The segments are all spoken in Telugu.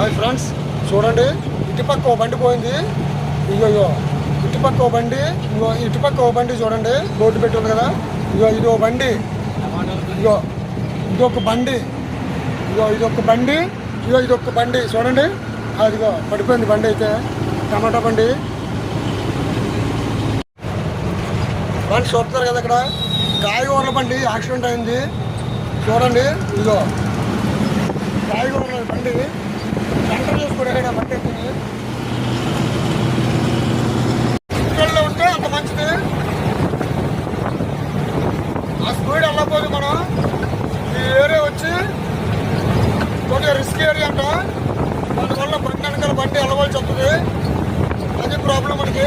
హాయ్ ఫ్రెండ్స్ చూడండి ఇటుపక్క ఓ బండి పోయింది. ఇగో ఇటుపక్క ఓ బండి ఇగో ఇటుపక్క ఓ బండి చూడండి బోర్డు పెట్టి ఉంది కదా. ఇగో ఇది ఓ బండి. ఇగో ఇది ఒక బండి. ఇగో ఇది ఒక బండి. ఇగో ఇది ఒక బండి. చూడండి. అదిగో పడిపోయింది బండి అయితే. టమాటా బండి. బండి చూస్తారు కదా ఇక్కడ. కాయగూరల బండి యాక్సిడెంట్ అయింది. చూడండి ఇదిగో. కాయగూరల బండి. సెంటర్ చేసుకోవడం బండి ఎక్కింది ఇక్కడ ఉంటే అంత మంచిది. ఆ స్పీడ్ వెళ్ళకపోతే మనం ఈ ఏరియా వచ్చి కొద్దిగా రిస్క్ ఏరియా అంట. దానివల్ల బండి వెనకాల బండి వెళ్ళవలసి వస్తుంది. అది ప్రాబ్లం మనకి.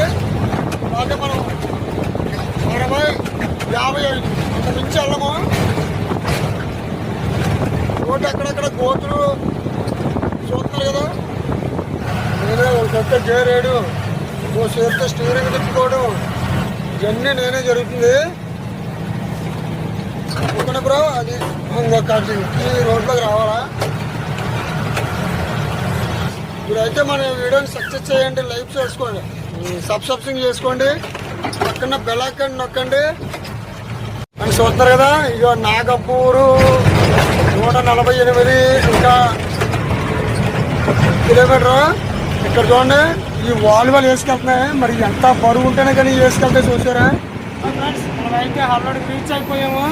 అదే మనం అరవై యాభై ఐదు అంత మించి వెళ్ళము. రోడ్డు అక్కడక్కడ గోతులు చూస్తున్నారు కదా? నేనే ఒక చెత్త గేరేడు ఓ చేతితో స్టీరింగ్ తిప్పుకోవడం ఇవన్నీ నేనే జరుగుతుంది. ఓకేనా బ్రో అది ఇంకొక ఈ రోడ్లోకి రావాలా? ఇప్పుడైతే మన వీడియోని సక్సెస్ చేయండి లైక్ చేసుకోండి సబ్స్క్రిప్షన్ చేసుకోండి పక్కన బెలాకన్ నొక్కండి. అని చూస్తున్నారు కదా ఇక నాగపూరు నూట నలభై ఎనిమిది ఇంకా కిలోమీటర్ ఇక్కడ చూడండి ఈ వాలీబాల్ వేసుకెళ్తున్నాయి మరి ఎంత బరువు ఉంటేనే కానీ వేసుకెళ్తే చూసారా ఫ్రెండ్స్ మనం అయితే ఆల్రెడీ రీచ్ అయిపోయాము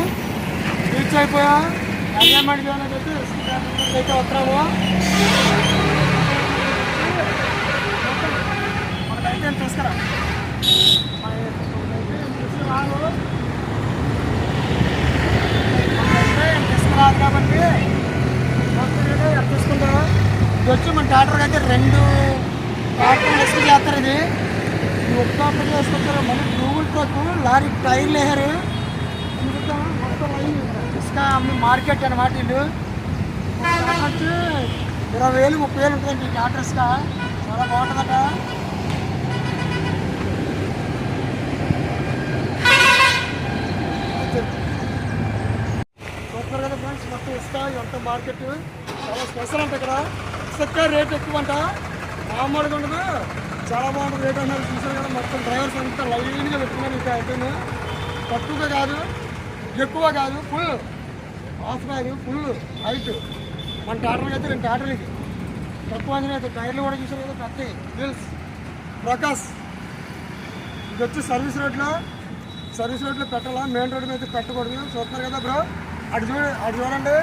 రీచ్ అయిపోయాం ఎంజాయ్మెంట్ చేయడానికి అయితే అయితే వస్తున్నాము మనకైతే ఏం తీసుకురా మనకైతే ఏం తీసుకురాను. మనకైతే ఏం తీసుకురాదు కాబట్టి మొత్తం ఎంత తీసుకుంటాం ఇది వచ్చి మన డాక్టర్ అయితే రెండు డాక్టర్ ఎక్స్పెక్ట్ చేస్తారు ఇది. ఈ ఒక్క ఆపరేట్ చేసుకుంటారు. మళ్ళీ గూగుల్ ట్రక్ లారీ టైర్లు వేసారు మొత్తం ఇసుక అమ్మి మార్కెట్ అనమాట వీళ్ళు వచ్చి ఇరవై వేలు ముప్పై వేలు ఉంటుందండి ఈ డాక్టర్ ఇసుక చాలా బాగుంటుందట. చూస్తున్నారు కదా ఫ్రెండ్స్ మొత్తం ఇసుక ఇదంతా మార్కెట్. చాలా స్పెషల్ అంట ఇక్కడ. ఇసుక రేట్ ఎక్కువంట. మామూలుగా ఉండదు. చాలా బాగుంటుంది రేట్ అన్నారు. చూసారు కదా మొత్తం డ్రైవర్స్ అంతా లైన్గా పెట్టుకున్నారు ఇంకా అయితే తక్కువగా కాదు ఎక్కువ కాదు ఫుల్ హాఫ్ కాదు ఫుల్ హైట్ మన టాటర్కి అయితే రెండు టాటర్లకి తక్కువ అంజనీ అయితే టైర్లు కూడా చూసారు కదా ప్రతి వీల్స్ ప్రకాష్ ఇది వచ్చి సర్వీస్ రోడ్లో సర్వీస్ రోడ్లో పెట్టాలా? మెయిన్ రోడ్ మీద పెట్టకూడదు. చూస్తున్నారు కదా బ్రో అటు చూడ అటు చూడండి.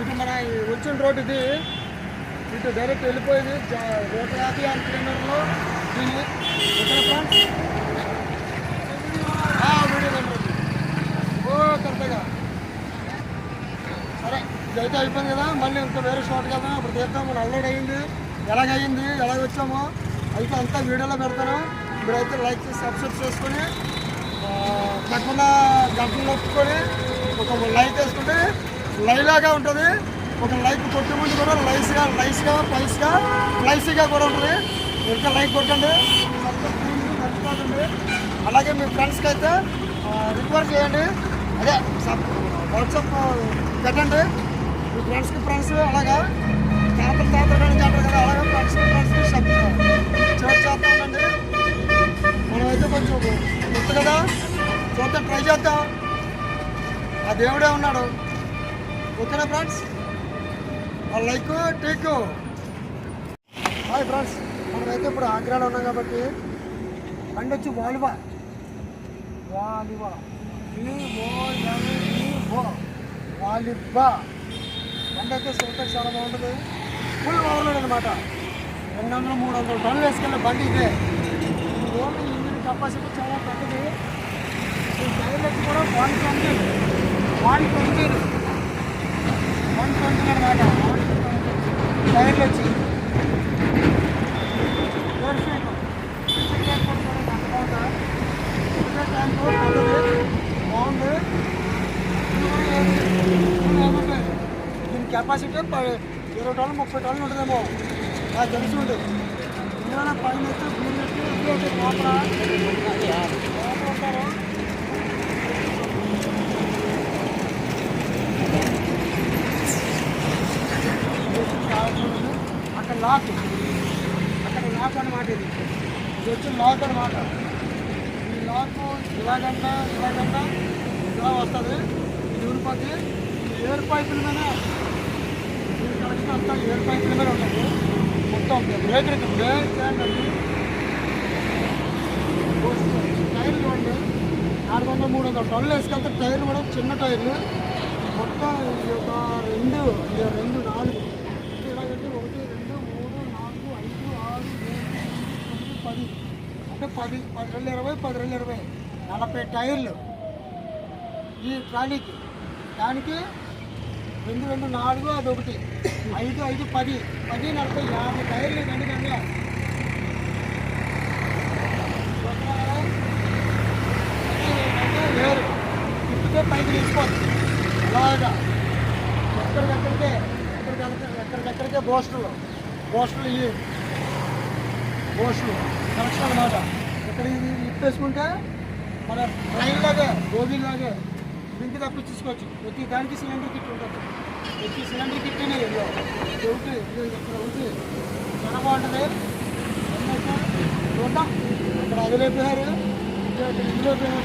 ఇది మన వచ్చిన రోడ్ ఇది. ఇటు డైరెక్ట్ వెళ్ళిపోయింది జా- నూట యాభై ఆరు కిలోమీటర్లు దీన్ని ఓ కరెక్ట్గా సరే ఇదైతే అయిపోయింది కదా. మళ్ళీ ఇంకా వేరే షాట్కి వెళ్దాం. అప్పుడు తీద్దాం. మన అప్లోడ్ అయ్యింది. ఎలాగ ఎలాగ వచ్చామో. అయితే అంతా వీడియోలో పెడతాను. ఇప్పుడైతే లైక్ చేసి సబ్స్క్రైబ్ చేసుకొని ఆ, పక్కన గంటలు నొప్పుకొని ఒక లైక్ వేసుకుంటే లైలాగా ఉంటుంది. ఒక లైక్ కొట్టే ముందు కూడా లైస్గా లైస్గా ప్లైస్గా ప్లైసీగా కూడా ఉంటుంది. ఇంకా లైక్ కొట్టండి. మర్చిపోకండి అలాగే మీ ఫ్రెండ్స్కి అయితే రిక్వెస్ట్ చేయండి. అదే వాట్సాప్ పెట్టండి. మీ ఫ్రెండ్స్కి ఫ్రెండ్స్ అలాగా. తాత తాత కానీ అంటారు కదా అలాగే ఫ్రెండ్స్కి ఫ్రెండ్స్కి సబ్ షేర్ చేస్తా ఉండండి మనమైతే కొంచెం గుర్తు కదా. చూద్దాం ట్రై చేద్దాం. ఆ దేవుడే ఉన్నాడు. ఓకేనా friends like take. Hi friends మనమైతే ఇప్పుడు ఆగ్రాలో ఉన్నాం కాబట్టి బండి వచ్చి వాలువా. వాలివా వాలిబా బండి అయితే సూపర్ చాలా బాగుంటుంది. ఫుల్ బాగున్నాడు అనమాట రెండు వందలు మూడు వందలు టన్నులు వేసుకెళ్ళిన బండి ఇదే. ఓన్లీ ఇంజిన్ కెపాసిటీ చాలా పెద్దది. ఈ టైర్లు కూడా one twenty one twenty. One twenty అనమాట టైర్లు వచ్చి బాగుంది దీని కెపాసిటీ ఇరవై టన్నులు ముప్పై టన్నులు ఉంటుందేమో. నాకు తెలిసి ఉంటుంది ఇందులో పైన అయితే బ్లూ నెట్ లోపల లోపల ఉంటారు? అక్కడ లాక్ అక్కడ లాక్ అనమాట ఇది. ఇది వచ్చి లాక్ అనమాట ఈ లాక్ ఇలాగంట ఇలాగంట ఇలా వస్తుంది. ఇది ఊరిపోద్ది ఎయిర్ పైపుల మీద దీని కనెక్షన్ అంతా ఎయిర్ పైపుల మీద ఉంటుంది. మొత్తం బ్రేక్ బ్రేక్ అండి టైర్లు చూడండి. నాలుగు వందల మూడు వందల టన్నులు వేసుకెళ్తే టైర్లు కూడా చిన్న టైర్లు మొత్తం ఈ ఒక రెండు రెండు నాలుగు అంటే ఇలాగంటే ఒకటి రెండు మూడు నాలుగు ఐదు ఆరు ఏడు ఎనిమిది తొమ్మిది పది అంటే పది పది రెండు ఇరవై పది రెండు ఇరవై. నలభై టైర్లు ఈ ట్రాలీకి. దానికి రెండు రెండు నాలుగు అది ఒకటి ఐదు ఐదు పది. పది నలభై యాభై టైర్లు కండి కండి వేరు తిప్పితే పైకి తీసుకోవచ్చు అలాగా. ఎక్కడికక్కడికే ఎక్కడికక్కడికే బోస్టర్లు. బోస్టర్లు ఇవి బోస్టులు కనెక్షన్ అనమాట ఇక్కడ ఇది? ఇప్పేసుకుంటే మన ట్రైన్ లాగా గోబీ లాగే దీనికి తప్పించుకోవచ్చు ప్రతి దానికి సిలిండర్ కిట్ ఉంటుంది. ప్రతి సిలిండర్ కిట్ ఒకటి ఇది ఇక్కడ ఒకటి చాలా బాగుంటుంది. చూద్దాం ఇక్కడ అది లేపారు ఇక్కడ లేపారు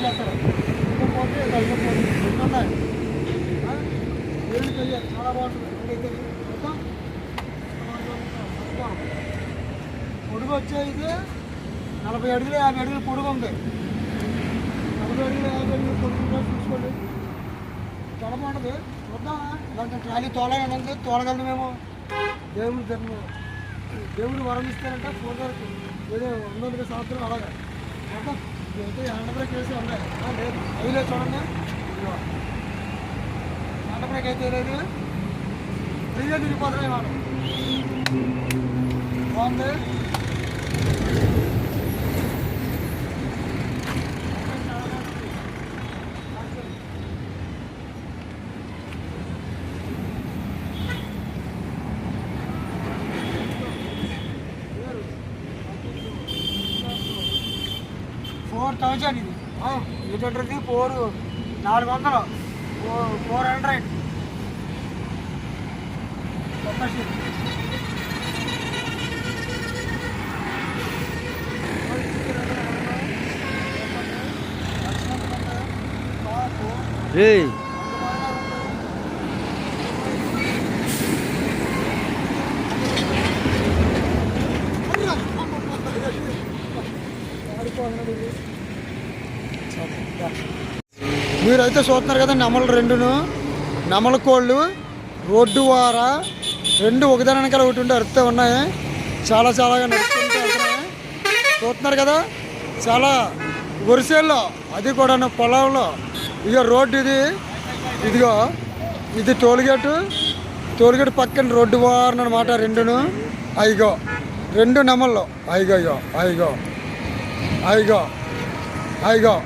చేస్తారు ఇల్లు పోతే ఇక ఉన్నాయి ఆ? తెలియదు చాలా బాగుంటుంది ఇక్కడైతే మొత్తం మొత్తం. పొడుగు వచ్చేది నలభై అడుగులు యాభై అడుగులు పొడుగు ఉంది నలభై అడుగులు యాభై అడుగులు పొడుగు చూసుకోండి చాలా బాగుంటుంది చూద్దాం ఇలాంటి ట్రాలీ తోలాలని ఉంది తోలగలను మేము దేవుని ధర్మం దేవుడు వరం ఇస్తారంటే ఫోటో ఏదో ఉన్నది సంవత్సరం అలాగా లేదు. చూడండి. ఆంధ్రప్రదేశ్ అయితే లేదు. ఫ్రీగా తిరిగిపోతున్నాయి మనం బాగుంది? ఫోర్ థౌజండ్ ఇది. లీటర్ది ఫోర్ నాలుగు వందలు. Four hundred. Hey! మీరైతే చూస్తున్నారు కదా నెమలు రెండును. నెమల కోళ్ళు రోడ్డు వార రెండు ఒకదాని వెనకాల ఒకటి ఉంటే అరుస్తూ ఉన్నాయి. చాలా చాలా నడుచుకుంటూ వెళ్తున్నాయి. చూస్తున్నారు కదా చాలా వరిసేల్లో అది కూడా పొలంలో. ఇక రోడ్డు ఇది. ఇదిగో ఇది టోల్గేటు. టోల్గేట్ పక్కన రోడ్డు వారన అనమాట రెండును. అయిగో రెండు నెమల్లో. అయిగో ఇగో అయిగో అయిగో అయిగో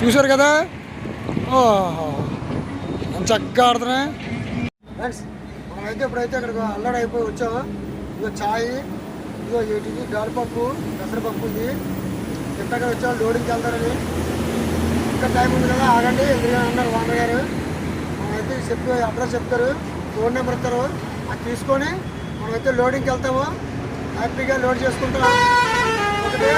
చూశారు కదా? ఓహో. చక్కగా ఆడుతున్నా. ఫ్రెండ్స్ మనమైతే ఇప్పుడైతే అక్కడికి అల్లడి అయిపోయి వచ్చాము ఇదిగో ఛాయ్ ఇదో వీటికి గాలిపప్పు పెసరపప్పు ఇది ఎక్కడ వచ్చాము లోడింగ్కి వెళ్తారని. ఇంకా టైం ఉంది కదా ఆగండి. ఎదురుగా అన్నారు వాన గారు. మనమైతే చెప్పి అడ్రస్ చెప్తారు. ఫోన్ నెంబర్ ఇస్తారు. అది తీసుకొని మనమైతే లోడింగ్కి వెళ్తాము. హ్యాపీగా లోడ్ చేసుకుంటాం ఒకటే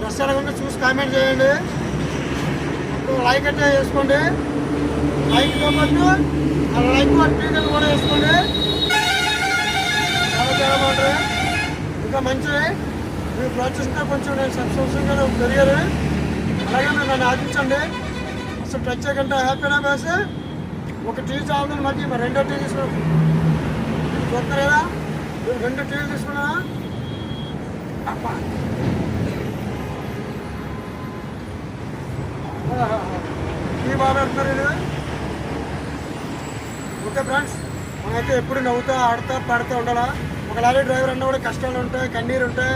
క్రౌడ్ కామెంట్ చేయండి. ఇప్పుడు లైక్ అంటే వేసుకోండి. లైక్తో పాటు ఆ లైక్ ట్వీట్లు కూడా వేసుకోండి. చాలా చాలా బాగుంటుంది ఇంకా మంచిది. మీరు ప్రోత్సహిస్తే కొంచెం నేను సక్సెస్ఫుల్గా పెరిగారు అలాగే మీరు నన్ను ఆశించండి అసలు టచ్ హ్యాపీనా వేసి ఒక టీ చాలని మధ్య మరి రెండో టీ తీసుకున్నాను చూస్తారు కదా రెండు టీలు తీసుకున్నా ఈ టీ బాగా పెడుతున్నారు ఇది ఓకే ఫ్రెండ్స్ మనమైతే ఎప్పుడు నవ్వుతా ఆడుతా పాడుతూ ఉండాలా? ఒక లారీ డ్రైవర్ అన్న కూడా కష్టాలు ఉంటాయి కన్నీరు ఉంటాయి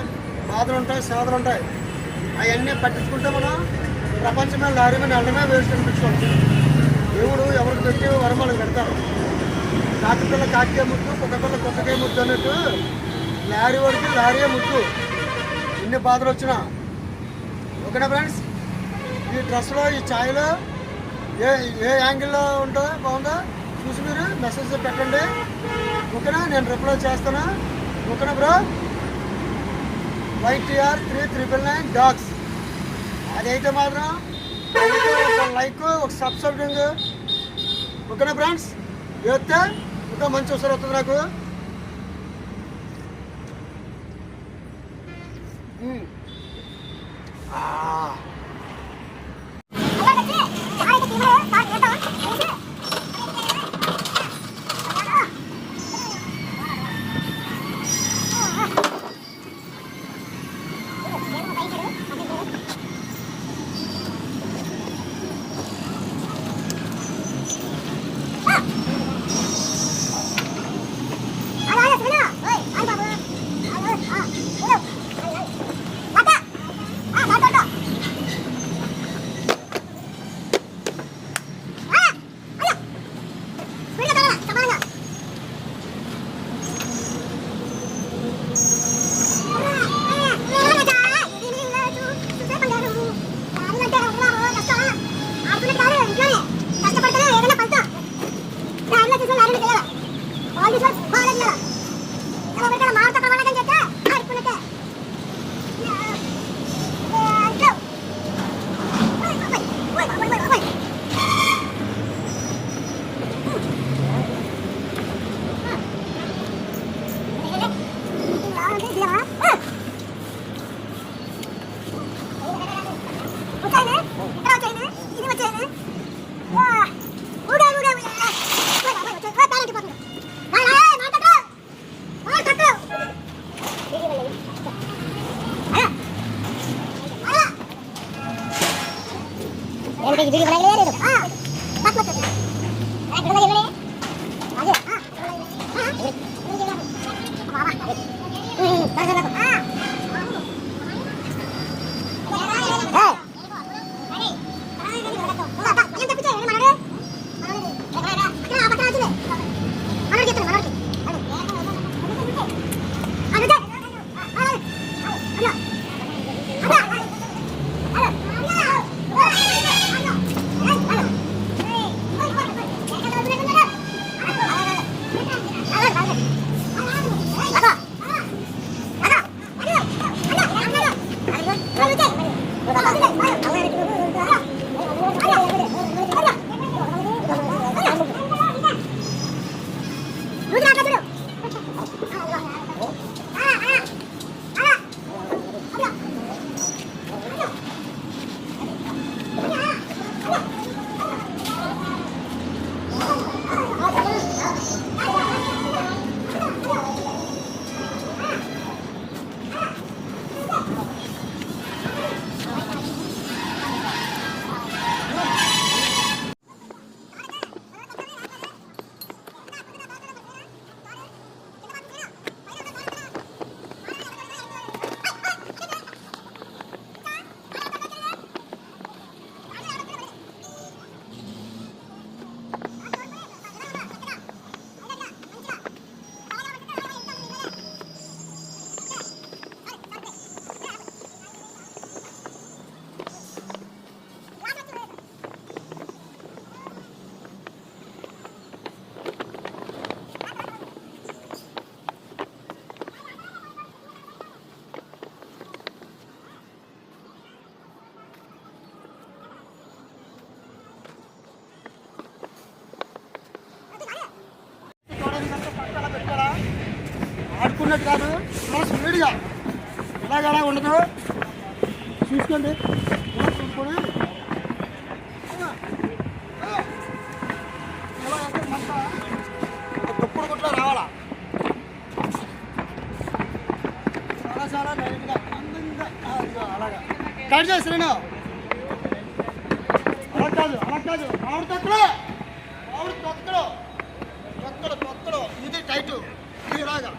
బాధలు ఉంటాయి సాధలు ఉంటాయి. అవన్నీ పట్టించుకుంటే మనం ప్రపంచమే లారీ మీద అన్నమే వేస్ట్ అనిపించుకోవచ్చు. దేవుడు ఎవరికి పెట్టి వరమాలకు పెడతారు కాకి కాకే ముద్దు కుక్కపిల్ల కుక్కకే ముద్దు అన్నట్టు లారీ వరకు లారీయే ముద్దు. ఎన్ని బాధలు వచ్చినా. ఓకేనా ఫ్రెండ్స్? ఈ డ్రెస్లో ఈ ఛాయ్లో ఏ ఏ యాంగిల్లో ఉంటుందో బాగుందో? చూసి మీరు మెసేజ్ పెట్టండి. ఓకేనా? నేను రిప్లై చేస్తాను? ఓకేనా bro? YTR three triple nine dogs. అదైతే మాత్రం ఒక లైక్ ఒక సబ్స్క్రైబింగ్. ఓకేనా ఫ్రెండ్స్? వేస్తే ఇంకా మంచి అవసరం వస్తుంది నాకు. ఆ. చెప్పినట్టు కాదు. చాలా స్పీడ్గా ఇలాగ ఉండదు? చూసుకోండి. చూసుకొని ఇలా గుట్లో రావాలా చాలా చాలా అందంగా అలాగా కట్ చేసి నేను. అలా కాదు అలా కాదు. ఆవిడ తొక్కడు ఆవిడ తొక్కడు తొక్కడు తొక్కడు ఇది టైట్ ఇది ఇలాగా.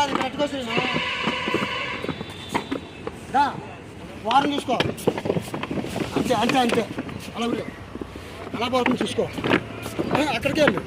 కాదు ఇక్కడ వారం చూసుకో. అంతే అంతే అంతే. అలా అలా పోతుంది చూసుకో. అక్కడికే వెళ్ళు.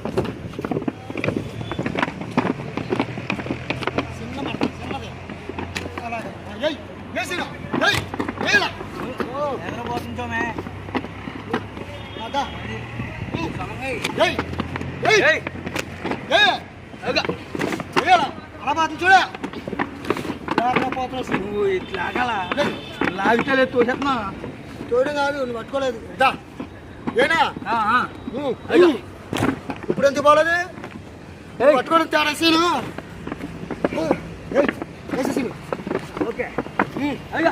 నువ్వు ఇట్లా ఆగాల? లాగితే తోసేస్తున్నా తోడు కాదు నువ్వు పట్టుకోలేదు. దా. ఏనా? అయ్యో. ఇప్పుడు ఎంత ఏయ్. పట్టుకోవడం తేడా సీను. వేసేసి ఓకే. అయ్యా.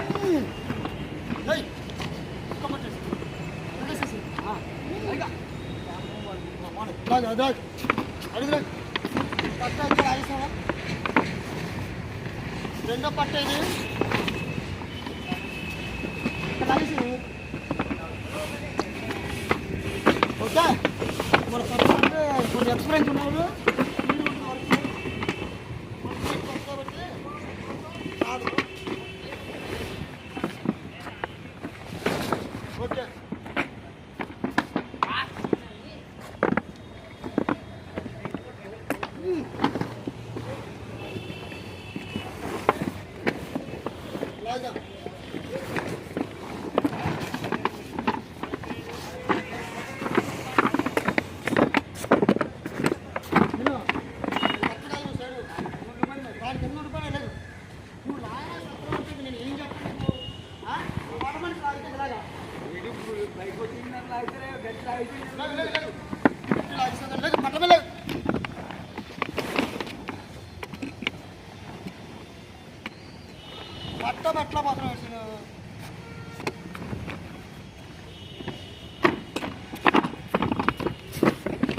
రెండో పట్ట ఇది. కలిసి ఓకే. మన పట్ట అంటే కొన్ని ఎక్స్పీరియన్స్ ఉన్నాడు ఓకే లాగా విను. ఎక్కడ నువ్వు సైడు? నూరు రూపాయలు లేదు. వాడికి ఎన్నో రూపాయలు లేదు. నువ్వు లాగా సత్రం అంటే నేను ఏం చెప్పను ఆ? నువ్వు పడమని లాగితే ఇలాగా. బైక్ వచ్చింది లాగితే గట్టి లాగితే లేదు, లేదు, లేదు. ఇట్లా లాగిస్తాను. లేదు, పట్టమే లేదు. పట్టం ఎట్లా మాత్రం వేసిన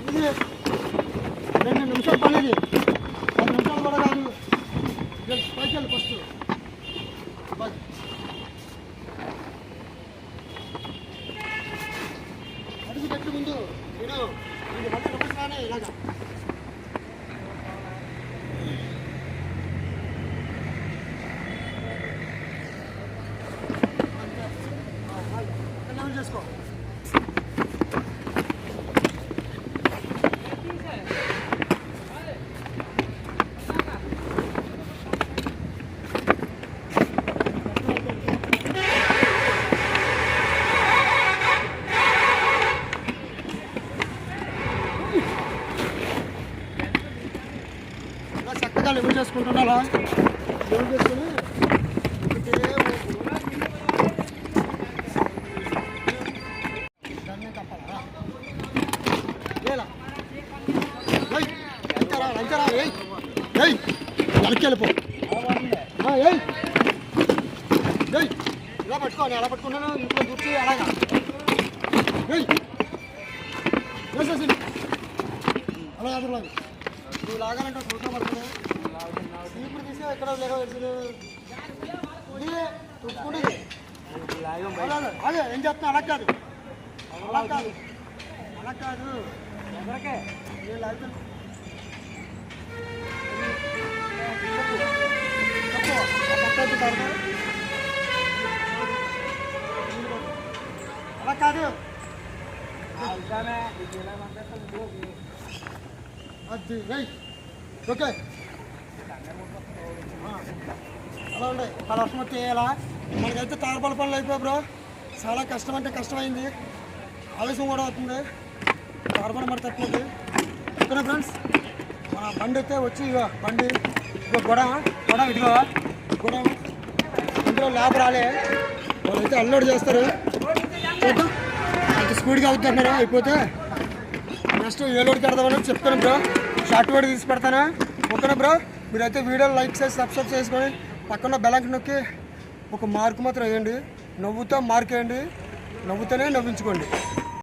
ఇది రెండు నిమిషాలు పని ఇది పది నిమిషాలు కూడా కాదు వెళ్ళు, పైకి వెళ్ళి ఫస్ట్ పైకి. అడుగు పెట్టు ముందు నేను ఇది మళ్ళీ నమస్కారం ఇలాగా లెవెల్ ఏయ్ ఇలా పట్టుకో నేను ఎలా పట్టుకున్నాను ఇంట్లో కూర్చి అలాగా. ఏయ్! వేసేసి అలా కాదు లాగు. నువ్వు లాగాలంటే ఫోటో పడుతుంది ఇప్పుడు తీసి ఎక్కడ లేక అదే ఏం చెప్తున్నా అలా కాదు. అలా కాదు. అలా కాదు. ఎవరికే? నేను లాగుతాను చెప్పు కాదు అది ఓకే అలా ఉండే పది వర్షం ఎలా? మనకైతే తారపల పనులు అయిపోయి బ్రో చాలా కష్టం అంటే కష్టమైంది. ఆలస్యం కూడా అవుతుంది. తారపల మరి తప్పింది ఓకేనా ఫ్రెండ్స్ మన బండి అయితే వచ్చి ఇగో బండి. ఇగో గొడ గొడ ఇదిగో. గొడ. ఇందులో ల్యాబ్ రాలే. వాళ్ళైతే అన్లోడ్ చేస్తారు. చూద్దాం అంత స్పీడ్గా అవుతున్నారు అయిపోతే నెక్స్ట్ ఏ లోడ్కి వెళ్దామని చెప్తాను బ్రో. షార్ట్ వీడియో తీసి పెడతానా? ఓకేనా బ్రో? మీరైతే వీడియో లైక్ చేసి సబ్స్క్రైబ్ చేసుకొని పక్కన బెలంకి నొక్కి ఒక మార్క్ మాత్రం వేయండి. నవ్వుతో మార్క్ వేయండి. నవ్వుతూనే నవ్వించుకోండి.